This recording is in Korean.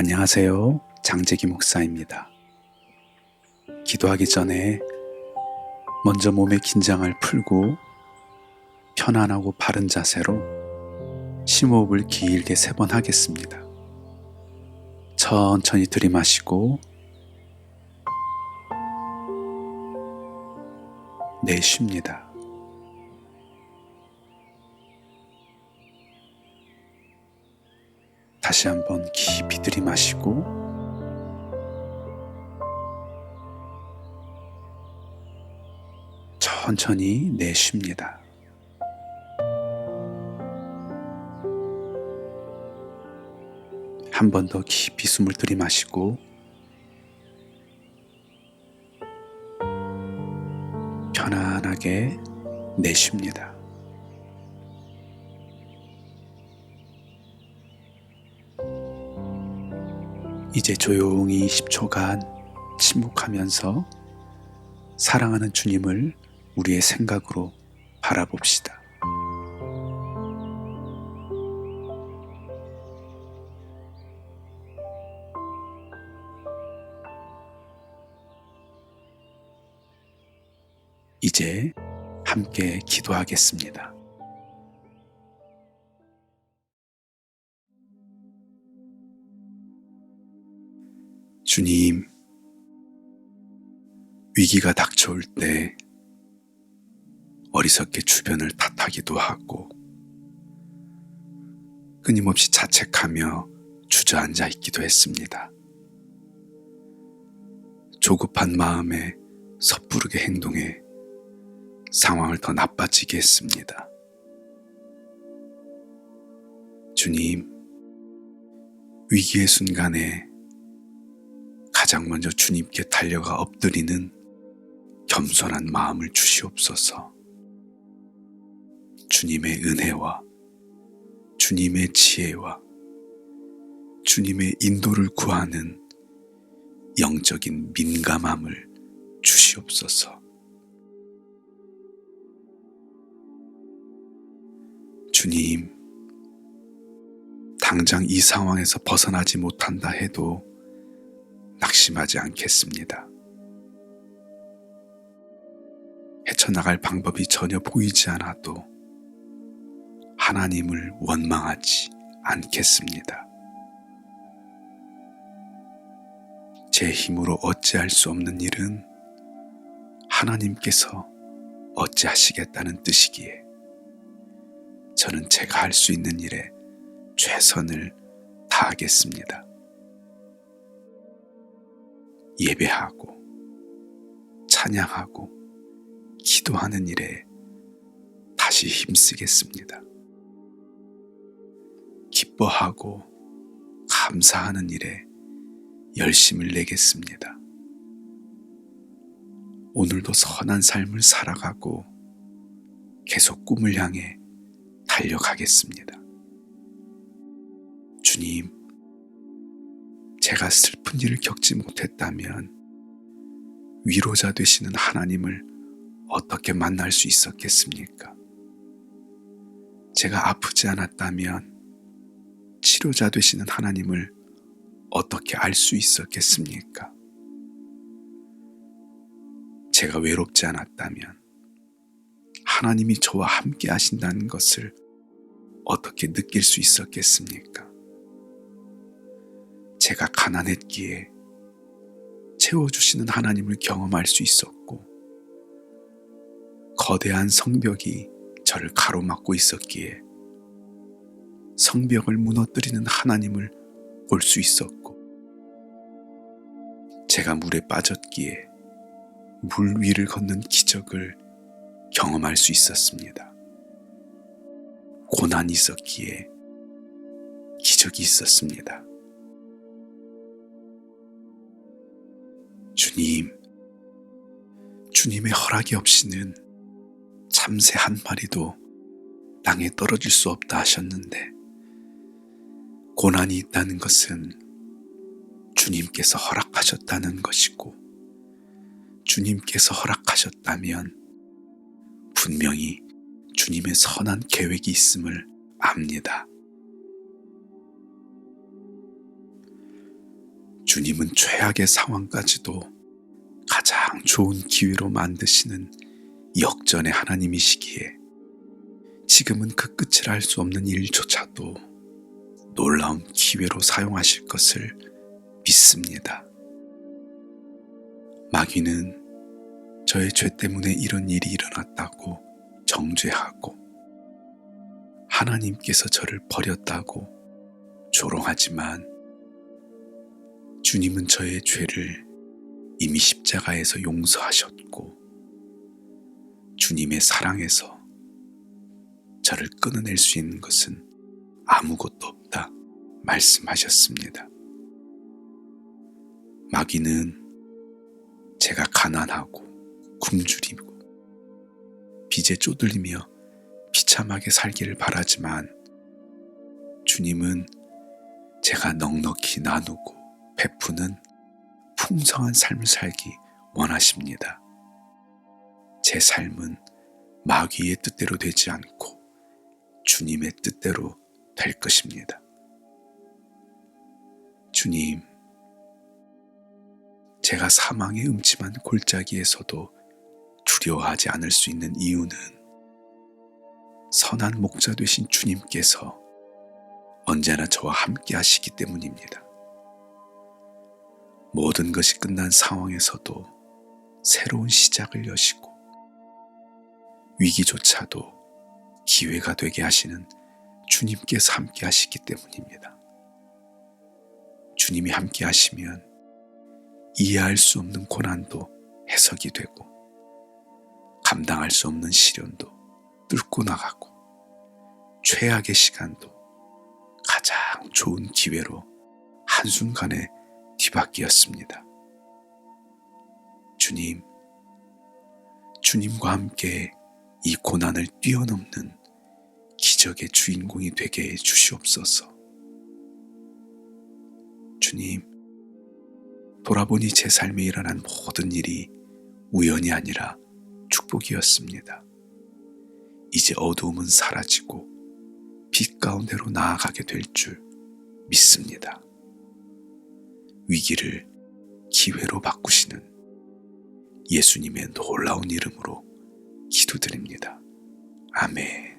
안녕하세요. 장재기 목사입니다. 기도하기 전에 먼저 몸의 긴장을 풀고 편안하고 바른 자세로 심호흡을 길게 세 번 하겠습니다. 천천히 들이마시고 내쉽니다. 다시 한번 깊이 들이마시고 천천히 내쉽니다. 한 번 더 깊이 숨을 들이마시고 편안하게 내쉽니다. 이제 조용히 10초간 침묵하면서 사랑하는 주님을 우리의 생각으로 바라봅시다. 이제 함께 기도하겠습니다. 주님, 위기가 닥쳐올 때 어리석게 주변을 탓하기도 하고 끊임없이 자책하며 주저앉아 있기도 했습니다. 조급한 마음에 섣부르게 행동해 상황을 더 나빠지게 했습니다. 주님, 위기의 순간에 가장 먼저 주님께 달려가 엎드리는 겸손한 마음을 주시옵소서. 주님의 은혜와 주님의 지혜와 주님의 인도를 구하는 영적인 민감함을 주시옵소서. 주님, 당장 이 상황에서 벗어나지 못한다 해도 낙심하지 않겠습니다. 헤쳐나갈 방법이 전혀 보이지 않아도 하나님을 원망하지 않겠습니다. 제 힘으로 어찌할 수 없는 일은 하나님께서 어찌하시겠다는 뜻이기에 저는 제가 할 수 있는 일에 최선을 다하겠습니다. 예배하고 찬양하고 기도하는 일에 다시 힘쓰겠습니다. 기뻐하고 감사하는 일에 열심을 내겠습니다. 오늘도 선한 삶을 살아가고 계속 꿈을 향해 달려가겠습니다. 주님, 제가 슬픈 일을 겪지 못했다면 위로자 되시는 하나님을 어떻게 만날 수 있었겠습니까? 제가 아프지 않았다면 치료자 되시는 하나님을 어떻게 알 수 있었겠습니까? 제가 외롭지 않았다면 하나님이 저와 함께 하신다는 것을 어떻게 느낄 수 있었겠습니까? 제가 가난했기에 채워주시는 하나님을 경험할 수 있었고, 거대한 성벽이 저를 가로막고 있었기에 성벽을 무너뜨리는 하나님을 볼 수 있었고, 제가 물에 빠졌기에 물 위를 걷는 기적을 경험할 수 있었습니다. 고난이 있었기에 기적이 있었습니다. 주님, 주님의 허락이 없이는 참새 한 마리도 땅에 떨어질 수 없다 하셨는데, 고난이 있다는 것은 주님께서 허락하셨다는 것이고, 주님께서 허락하셨다면 분명히 주님의 선한 계획이 있음을 압니다. 주님은 최악의 상황까지도 가장 좋은 기회로 만드시는 역전의 하나님이시기에 지금은 그 끝을 알 수 없는 일조차도 놀라운 기회로 사용하실 것을 믿습니다. 마귀는 저의 죄 때문에 이런 일이 일어났다고 정죄하고 하나님께서 저를 버렸다고 조롱하지만 주님은 저의 죄를 이미 십자가에서 용서하셨고 주님의 사랑에서 저를 끊어낼 수 있는 것은 아무것도 없다 말씀하셨습니다. 마귀는 제가 가난하고 굶주리고 빚에 쪼들리며 비참하게 살기를 바라지만 주님은 제가 넉넉히 나누고 베푸는 풍성한 삶을 살기 원하십니다. 제 삶은 마귀의 뜻대로 되지 않고 주님의 뜻대로 될 것입니다. 주님, 제가 사망의 음침한 골짜기에서도 두려워하지 않을 수 있는 이유는 선한 목자 되신 주님께서 언제나 저와 함께 하시기 때문입니다. 모든 것이 끝난 상황에서도 새로운 시작을 여시고 위기조차도 기회가 되게 하시는 주님께서 함께 하시기 때문입니다. 주님이 함께 하시면 이해할 수 없는 고난도 해석이 되고 감당할 수 없는 시련도 뚫고 나가고 최악의 시간도 가장 좋은 기회로 한순간에 뒤바뀌었습니다. 주님, 주님과 함께 이 고난을 뛰어넘는 기적의 주인공이 되게 해 주시옵소서. 주님, 돌아보니 제 삶에 일어난 모든 일이 우연이 아니라 축복이었습니다. 이제 어두움은 사라지고 빛 가운데로 나아가게 될 줄 믿습니다. 위기를 기회로 바꾸시는 예수님의 놀라운 이름으로 기도드립니다. 아멘.